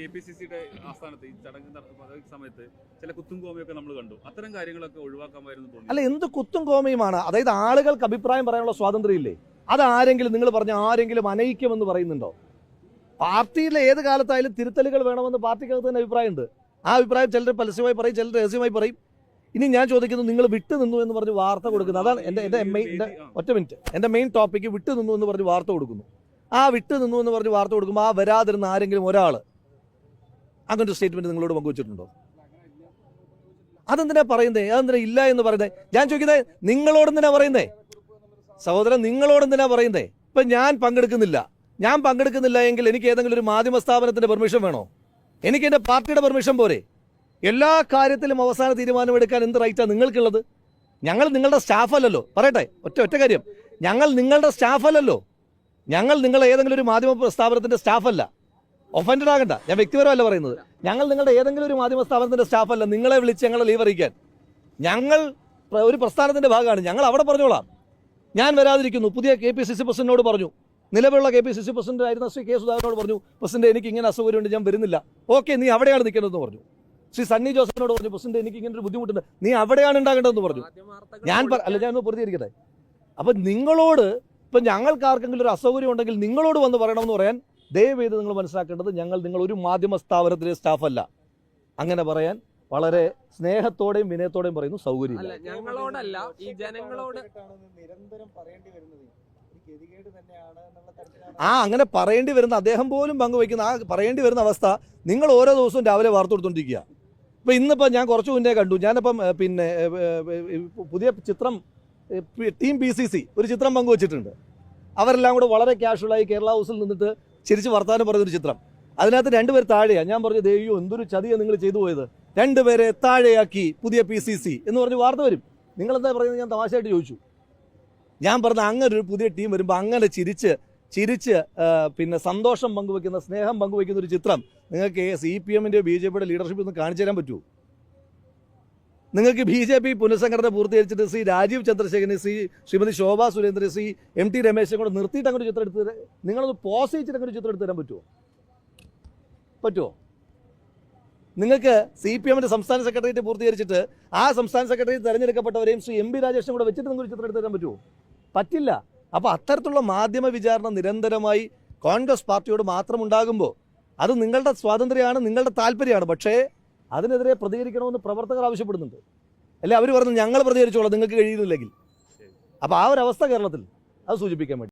K P C സിയുടെ ആസ്ഥാനത്ത് ഈ ചടങ്ങ് സമയത്ത് ചില കുത്തും കോമയൊക്കെ നമ്മൾ കണ്ടു. അത്തരം കാര്യങ്ങളൊക്കെ ഒഴിവാക്കാമായിരുന്നു അല്ല എന്ത് കുത്തും കോമയുമാണ്? അതായത് ആളുകൾക്ക് അഭിപ്രായം പറയാനുള്ള സ്വാതന്ത്ര്യം ഇല്ലേ അത് ആരെങ്കിലും നിങ്ങൾ പറഞ്ഞ ആരെങ്കിലും അനയിക്കുമെന്ന് പറയുന്നുണ്ടോ? പാർട്ടിയിലെ ഏത് കാലത്തായാലും തിരുത്തലുകൾ വേണമെന്ന് പാർട്ടിക്കകത്ത് തന്നെ അഭിപ്രായമുണ്ട്. ആ അഭിപ്രായം ചിലർ പരസ്യമായി പറയും ചിലർ രഹസ്യമായി പറയും. ഇനി ഞാൻ ചോദിക്കുന്നു നിങ്ങൾ വിട്ടു നിന്നു എന്ന് പറഞ്ഞ് വാർത്ത കൊടുക്കുന്നത്. അതാണ് എന്റെ എന്റെ മെയിൻ ഒറ്റ മിനിറ്റ് എന്റെ മെയിൻ ടോപ്പിക്ക് വിട്ടു നിന്നു എന്ന് പറഞ്ഞ് വാർത്ത കൊടുക്കുന്നു. ആ വിട്ടു നിന്നു എന്ന് പറഞ്ഞ് വാർത്ത കൊടുക്കുമ്പോൾ ആ വരാതിരുന്ന ആരെങ്കിലും ഒരാൾ അങ്ങനെ ഒരു സ്റ്റേറ്റ്മെന്റ് നിങ്ങളോട് പങ്കുവച്ചിട്ടുണ്ടോ? അതെന്തിനാ പറയുന്നത് അതെന്തിനാ ഇല്ല എന്ന് പറയുന്നത് ഞാൻ ചോദിക്കുന്നത് നിങ്ങളോട് എന്തിനാ പറയുന്നേ? സഹോദരൻ നിങ്ങളോട് എന്തിനാ പറയുന്നേ? ഇപ്പൊ ഞാൻ പങ്കെടുക്കുന്നില്ല. ഞാൻ പങ്കെടുക്കുന്നില്ല എങ്കിൽ എനിക്ക് ഏതെങ്കിലും ഒരു മാധ്യമ സ്ഥാപനത്തിന്റെ പെർമിഷൻ വേണോ? എനിക്ക് എന്റെ പാർട്ടിയുടെ പെർമിഷൻ പോരെ? എല്ലാ കാര്യത്തിലും അവസാന തീരുമാനമെടുക്കാൻ എന്ത് റൈറ്റാണ് നിങ്ങൾക്കുള്ളത്? ഞങ്ങൾ നിങ്ങളുടെ സ്റ്റാഫ് അല്ലല്ലോ. പറയട്ടെ ഒറ്റ ഒറ്റ കാര്യം. ഞങ്ങൾ നിങ്ങളുടെ സ്റ്റാഫ് അല്ലല്ലോ. ഞങ്ങൾ നിങ്ങൾ ഏതെങ്കിലും ഒരു മാധ്യമ സ്ഥാപനത്തിന്റെ സ്റ്റാഫ് അല്ല. ഒഫൻഡഡ് ആകണ്ട. ഞാൻ വ്യക്തിപരമല്ല പറയുന്നത്. ഞങ്ങൾ നിങ്ങളുടെ ഏതെങ്കിലും ഒരു മാധ്യമ സ്ഥാപനത്തിന്റെ സ്റ്റാഫല്ല നിങ്ങളെ വിളിച്ച് ഞങ്ങളെ ലീവ് അറിയിക്കാൻ. ഞങ്ങൾ ഒരു പ്രസ്ഥാനത്തിന്റെ ഭാഗമാണ്. ഞങ്ങൾ അവിടെ പറഞ്ഞോളാം. ഞാൻ വരാതിരിക്കുന്നു. പുതിയ കെ പി സി സി പ്രസിഡന്റിനോട് പറഞ്ഞു. നിലവിലുള്ള K P C C president ആയിരുന്ന ശ്രീ കെ സുധാകരനോട് പറഞ്ഞു പ്രസിഡന്റ് എനിക്ക് ഇങ്ങനെ അസൗകര്യമുണ്ട് ഞാൻ വരുന്നില്ല. ഓക്കെ നീ അവിടെയാണ് നിൽക്കേണ്ടതെന്ന് പറഞ്ഞു. ശ്രീ സണ്ണി ജോസഫിനോട് പറഞ്ഞു പ്രസിഡന്റ് എനിക്ക് ഇങ്ങനെ ഒരു ബുദ്ധിമുട്ടുണ്ട്. നീ അവിടെയാണ് ഉണ്ടാകേണ്ടതെന്ന് പറഞ്ഞു. ഞാൻ അല്ല ഞാൻ ഒന്ന് പൂർത്തീകരിക്കട്ടെ അപ്പൊ നിങ്ങളോട് ഇപ്പൊ ഞങ്ങൾക്ക് ആർക്കെങ്കിലും ഒരു അസൗകര്യം ഉണ്ടെങ്കിൽ നിങ്ങളോട് വന്ന് പറയണമെന്ന് പറയാൻ ദയവ് നിങ്ങൾ മനസ്സിലാക്കേണ്ടത് ഞങ്ങൾ നിങ്ങൾ ഒരു മാധ്യമ സ്ഥാപനത്തിലെ സ്റ്റാഫല്ല. അങ്ങനെ പറയാൻ വളരെ സ്നേഹത്തോടെയും വിനയത്തോടെയും പറയുന്നു സൗകര്യം ഞങ്ങളോടല്ല ഈ ജനങ്ങളോട് നിരന്തരം പറയേണ്ടി വരുന്നത് ആ അങ്ങനെ പറയേണ്ടി വരുന്ന അദ്ദേഹം പോലും പങ്കുവയ്ക്കുന്ന ആ പറയേണ്ടി വരുന്ന അവസ്ഥ നിങ്ങൾ ഓരോ ദിവസവും രാവിലെ വാർത്ത കൊടുത്തോണ്ടിരിക്കുക ഇപ്പൊ ഇന്നിപ്പോ ഞാൻ കുറച്ചു മുന്നേ കണ്ടു. ഞാനിപ്പം പിന്നെ പുതിയ ചിത്രം ടീം പി സി സി ഒരു ചിത്രം പങ്കുവച്ചിട്ടുണ്ട്. അവരെല്ലാം കൂടെ വളരെ കാഷ്വലായി കേരള ഹൗസിൽ നിന്നിട്ട് ചിരിച്ച് വർത്താനം പറഞ്ഞൊരു ചിത്രം. അതിനകത്ത് രണ്ടുപേർ താഴെയാണ് ഞാൻ പറഞ്ഞു ദൈവം എന്തൊരു ചതിയാണ് നിങ്ങൾ ചെയ്തു പോയത്. രണ്ടുപേരെ താഴെയാക്കി പുതിയ പി സി സി എന്ന് പറഞ്ഞ് വാർത്ത വരും. നിങ്ങൾ എന്താ പറയുന്നത്? ഞാൻ തമാശയായിട്ട് ചോദിച്ചു. ഞാൻ പറഞ്ഞ അങ്ങനെ ഒരു പുതിയ ടീം വരുമ്പോൾ അങ്ങനെ ചിരിച്ച് ചിരിച്ച് പിന്നെ സന്തോഷം പങ്കുവെക്കുന്ന സ്നേഹം പങ്കുവെക്കുന്ന ഒരു ചിത്രം നിങ്ങൾക്ക് സി പി എമ്മിന്റെയോ ബി ജെ പിയുടെ ലീഡർഷിപ്പ് ഒന്ന് കാണിച്ചു തരാൻ പറ്റുമോ നിങ്ങൾക്ക് ബി ജെ പി പുനഃസംഘടന പൂർത്തീകരിച്ചിട്ട് Shri Rajeev Chandrasekharan C Shrimati Shobha Surendran C M T Rameshan കൂടെ നിർത്തിയിട്ട് അങ്ങോട്ട് ചിത്രം എടുത്ത് നിങ്ങളൊന്ന് പോസ് ചെയ്തിട്ട് അങ്ങോട്ട് ചിത്രം എടുത്ത് തരാൻ പറ്റുമോ പറ്റുമോ നിങ്ങൾക്ക് സി പി എമ്മിന്റെ സംസ്ഥാന സെക്രട്ടേറിയറ്റ് പൂർത്തീകരിച്ചിട്ട് ആ സംസ്ഥാന സെക്രട്ടറി തെരഞ്ഞെടുക്കപ്പെട്ടവരെയും ശ്രീ എം പി രാജേഷിനെ കൂടെ വെച്ചിട്ട് നിങ്ങൾക്ക് ഒരു ചിത്രം എടുത്ത് തരാൻ പറ്റുമോ പറ്റില്ല. അപ്പോൾ അത്തരത്തിലുള്ള മാധ്യമ വിചാരണ നിരന്തരമായി കോൺഗ്രസ് പാർട്ടിയോട് മാത്രം ഉണ്ടാകുമ്പോൾ അത് നിങ്ങളുടെ സ്വാതന്ത്ര്യമാണ് നിങ്ങളുടെ താല്പര്യമാണ്. പക്ഷേ അതിനെതിരെ പ്രതികരിക്കണമെന്ന് പ്രവർത്തകർ ആവശ്യപ്പെടുന്നുണ്ട്. അല്ലെ? അവർ പറഞ്ഞു ഞങ്ങൾ പ്രതികരിച്ചോളാം നിങ്ങൾക്ക് കഴിയുന്നില്ലെങ്കിൽ. അപ്പോൾ ആ ഒരു അവസ്ഥ കേരളത്തിൽ അത് സൂചിപ്പിക്കാൻ വേണ്ടി